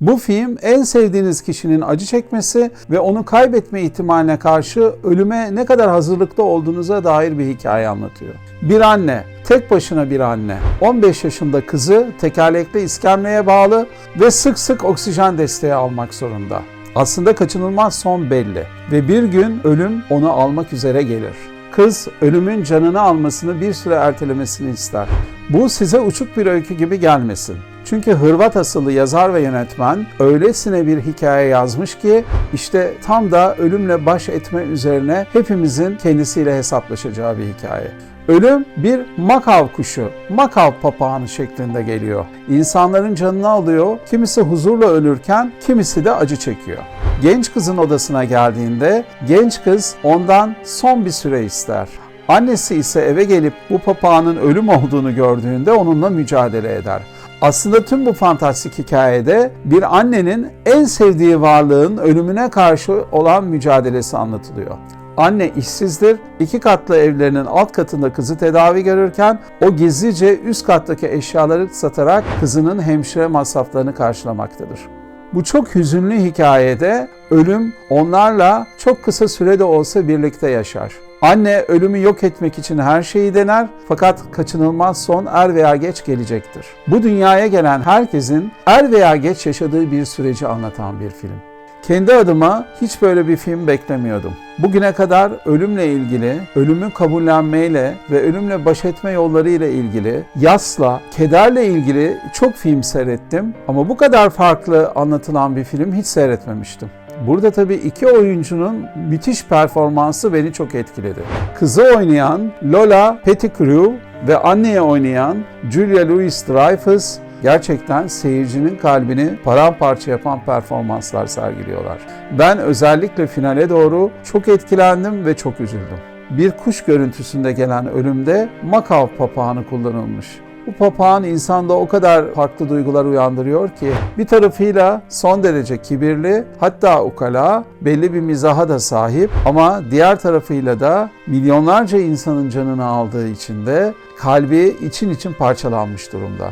Bu film en sevdiğiniz kişinin acı çekmesi ve onu kaybetme ihtimaline karşı ölüme ne kadar hazırlıklı olduğunuza dair bir hikaye anlatıyor. Bir anne, tek başına bir anne, 15 yaşında kızı tekerlekli iskemleye bağlı ve sık sık oksijen desteği almak zorunda. Aslında kaçınılmaz son belli ve bir gün ölüm onu almak üzere gelir. Kız ölümün canını almasını bir süre ertelemesini ister. Bu size uçuk bir öykü gibi gelmesin. Çünkü Hırvat asıllı yazar ve yönetmen öylesine bir hikaye yazmış ki işte tam da ölümle baş etme üzerine hepimizin kendisiyle hesaplaşacağı bir hikaye. Ölüm bir makav kuşu, makav papağanı şeklinde geliyor. İnsanların canını alıyor, kimisi huzurla ölürken kimisi de acı çekiyor. Genç kızın odasına geldiğinde genç kız ondan son bir süre ister. Annesi ise eve gelip bu papağanın ölüm olduğunu gördüğünde onunla mücadele eder. Aslında tüm bu fantastik hikayede bir annenin en sevdiği varlığın ölümüne karşı olan mücadelesi anlatılıyor. Anne işsizdir, iki katlı evlerinin alt katında kızı tedavi görürken o gizlice üst kattaki eşyaları satarak kızının hemşire masraflarını karşılamaktadır. Bu çok hüzünlü hikayede ölüm onlarla çok kısa sürede olsa birlikte yaşar. Anne ölümü yok etmek için her şeyi dener fakat kaçınılmaz son er veya geç gelecektir. Bu dünyaya gelen herkesin er veya geç yaşadığı bir süreci anlatan bir film. Kendi adıma hiç böyle bir film beklemiyordum. Bugüne kadar ölümle ilgili, ölümü kabullenmeyle ve ölümle baş etme yolları ile ilgili, yasla, kederle ilgili çok film seyrettim ama bu kadar farklı anlatılan bir film hiç seyretmemiştim. Burada tabii iki oyuncunun müthiş performansı beni çok etkiledi. Kızı oynayan Lola Pettigrew ve anneye oynayan Julia Louis-Dreyfus gerçekten seyircinin kalbini paramparça yapan performanslar sergiliyorlar. Ben özellikle finale doğru çok etkilendim ve çok üzüldüm. Bir kuş görüntüsünde gelen ölümde makav papağanı kullanılmış. Bu papağan insanda o kadar farklı duygular uyandırıyor ki bir tarafıyla son derece kibirli hatta ukala belli bir mizaha da sahip ama diğer tarafıyla da milyonlarca insanın canını aldığı için de kalbi için için parçalanmış durumda.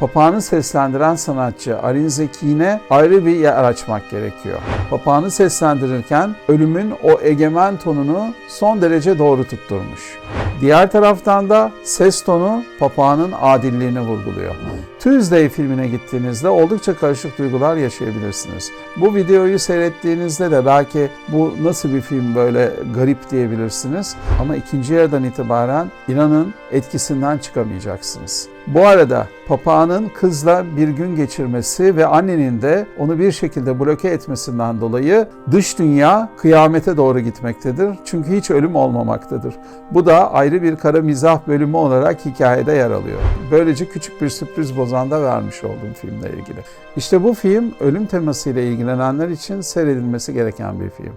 Papağanı seslendiren sanatçı Arin Zeki'ne ayrı bir yer açmak gerekiyor. Papağanı seslendirirken ölümün o egemen tonunu son derece doğru tutturmuş. Diğer taraftan da ses tonu papağanın adilliğini vurguluyor. Tuesday filmine gittiğinizde oldukça karışık duygular yaşayabilirsiniz. Bu videoyu seyrettiğinizde de belki bu nasıl bir film böyle garip diyebilirsiniz. Ama ikinci yerden itibaren inanın etkisinden çıkamayacaksınız. Bu arada papağanın kızla bir gün geçirmesi ve annenin de onu bir şekilde bloke etmesinden dolayı dış dünya kıyamete doğru gitmektedir. Çünkü hiç ölüm olmamaktadır. Bu da ayrı bir kara mizah bölümü olarak hikayede yer alıyor. Böylece küçük bir sürpriz bozan da vermiş oldum filmle ilgili. İşte bu film ölüm temasıyla ilgilenenler için seyredilmesi gereken bir film.